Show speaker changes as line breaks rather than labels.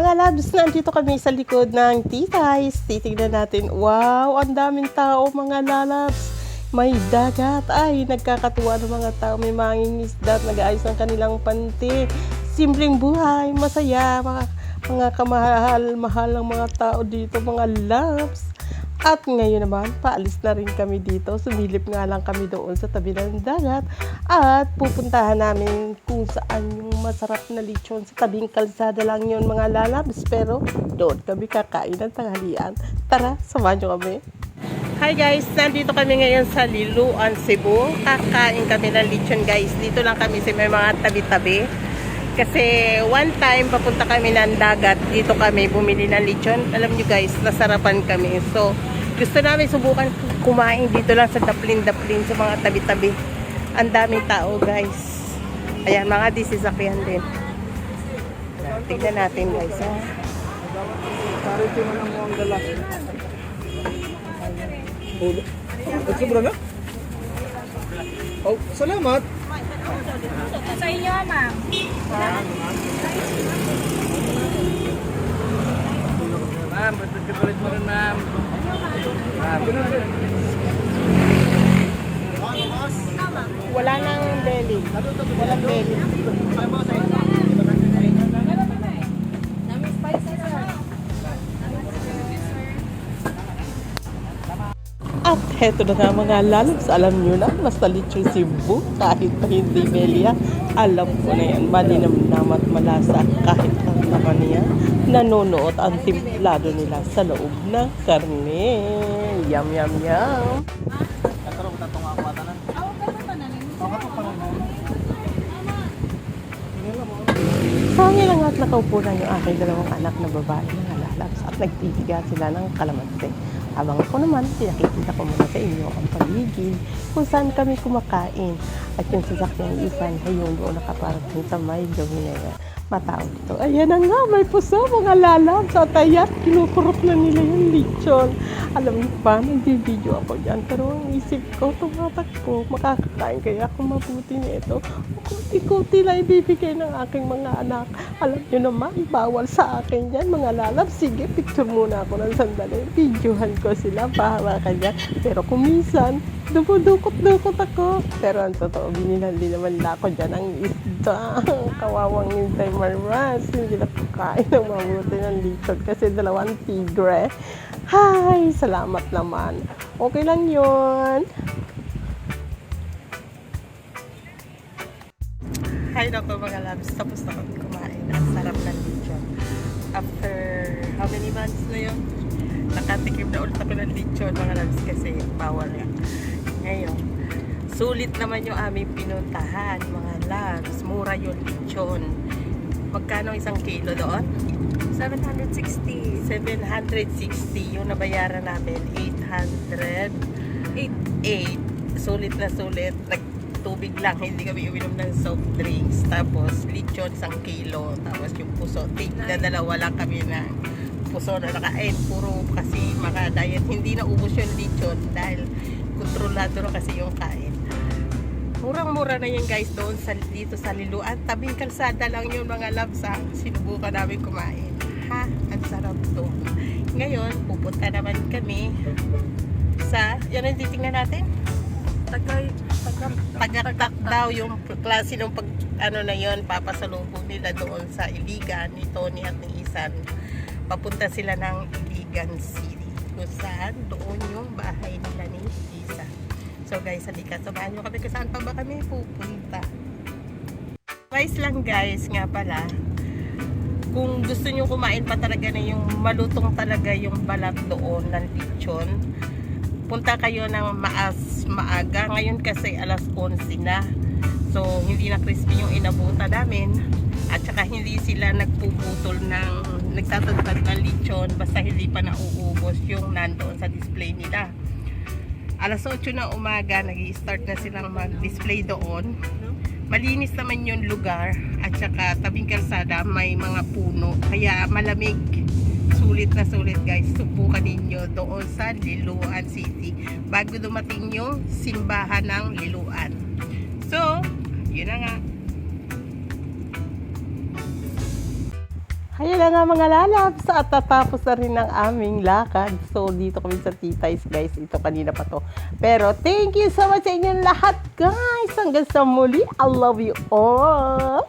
Mga labs, nandito kami sa likod ng Titay's. Titignan natin, wow, ang daming tao mga lalabs. May dagat. Ay, nagkakatuwa ng mga tao. May mangingisda at nag-aayos ng kanilang panty. Simpleng buhay, masaya. Mga, mga kamahal-mahal ng mga tao dito, mga loves. At ngayon naman, paalis na rin kami dito. Sumilip nga lang kami doon sa tabi ng dagat. At pupuntahan namin kung saan yung masarap na lechon. Sa tabing kalsada lang yun mga lalabs. Pero doon kami kakain ng tanghalian. Tara, samahan nyo kami. Hi guys, nandito kami ngayon sa Liluan, Cebu. Kakain kami ng lechon guys. Dito lang kami sa may mga tabi-tabi. Kasi one time papunta kami ng dagat, dito kami bumili ng lechon. Alam nyo guys, nasarapan kami. So, gusto namin subukan kumain dito lang sa daplin-daplin sa mga tabi-tabi. Ang daming tao guys. Ayan, mga disisakyan din. Tignan natin guys. Ha?
Karito mo lang ang dala. Ulo. At sobra na? Oh, salamat.
Sa inyo, ma'am.
Ma'am, pagkakalit mo rin, ma'am.
Wala nang belly. Walang belly. At heto na nga mga lalabs, alam nyo na, mas talit yung Cebu kahit pa hindi Belia. Alam ko na yan, malinamnam at malasa kahit naman niya. Nanonood ang timplado nila sa loob ng karne. Yum, yum, yum.
Katarong tatong ako atanan.
Na.
Sangin lang at nakaupo na yung aking dalawang anak na babae mga lalabs at nagtitiga sila ng kalamansi. Habang ako naman, pinakikita ko muna sa inyo ang paligid kung saan kami kumakain. At yung sasakyan isan ay yung doon nakaparating sa may gawin na. Matao dito. Ayan na nga, may puso mga lalabs at ayan, kinukurot na nila yung lechon. Alam niyo ba, nag-video ako dyan. Pero ang isip ko, tumatakbo, makakakain kaya ako mabuti nito. Kuti-kuti lang ibibigay ng aking mga anak. Alam niyo naman, bawal sa akin yan, mga lalab. Sige, picture muna ako ng sandali. Videohan ko sila, bahala ka dyan. Pero kung minsan, dumudukot-dukot ako. Pero ang totoo, binilhan din naman na ako dyan ang isda. Kawawang hintay marmas. Hindi na kakain ng mabuti lechon kasi dalawang tigre. Hi! Salamat naman. Okay lang yun. Hi nako mga loves. Tapos na kami kumain. Ang sarap ng lechon. After how many months na yun? Nakatikim na ulit ako ng lechon mga loves kasi bawal yan. Ngayon, sulit naman yung aming pinuntahan mga loves. Mura yung lechon. Magkano isang kilo doon?
760.
760 yung nabayaran namin 800 8 sulit na sulit. Nagtubig lang. Hindi kami uminom ng soft drinks. Tapos lechon isang kilo. Tapos yung puso. Tigna dalawa lang kami na puso na nakain. Puro kasi mga diet. Hindi na ubos yung lechon dahil kontrolado na kasi yung kain Murang-mura na yan guys doon sa, dito sa Liluan. Tabing kalsada lang yun mga loves ha. Sinubukan namin kumain. Ha? Ang sarap to. Ngayon, pupunta naman kami sa, yan ang titingnan natin.
Tagay. Tagam.
Tagaktak daw yung klase ng pag, ano na yon papasalubong nila doon sa Iligan ni Tony at ni Isan. Papunta sila ng Iligan City. Kung saan doon yung bahay nila ni Isa. So guys, halika, samahan nyo kami kung saan pa ba kami pupunta. Guys lang guys, nga pala, kung gusto nyo kumain pa talaga na yung malutong talaga yung balat doon ng lechon, punta kayo ng maas maaga. Ngayon kasi alas 11 na. So, hindi na crispy yung inabuta namin. At saka hindi sila nagpuputol ng nagtatagtag ng lechon basta hindi pa nauubos yung nandoon sa display nila. Alas 8 na umaga, nag start na silang mag-display doon. Malinis naman yung lugar at saka tabing kalsada may mga puno kaya malamig. Sulit na sulit guys. Subukan ninyo doon sa Liluan City bago dumating yung simbahan ng Liluan. So, yun na nga. Ayan na nga mga lalabs at tatapos na rin ang aming lakad. So dito kami sa Titay's guys. Ito kanina pa to. Pero thank you so much sa inyong lahat guys. Hanggang sa muli. I love you all.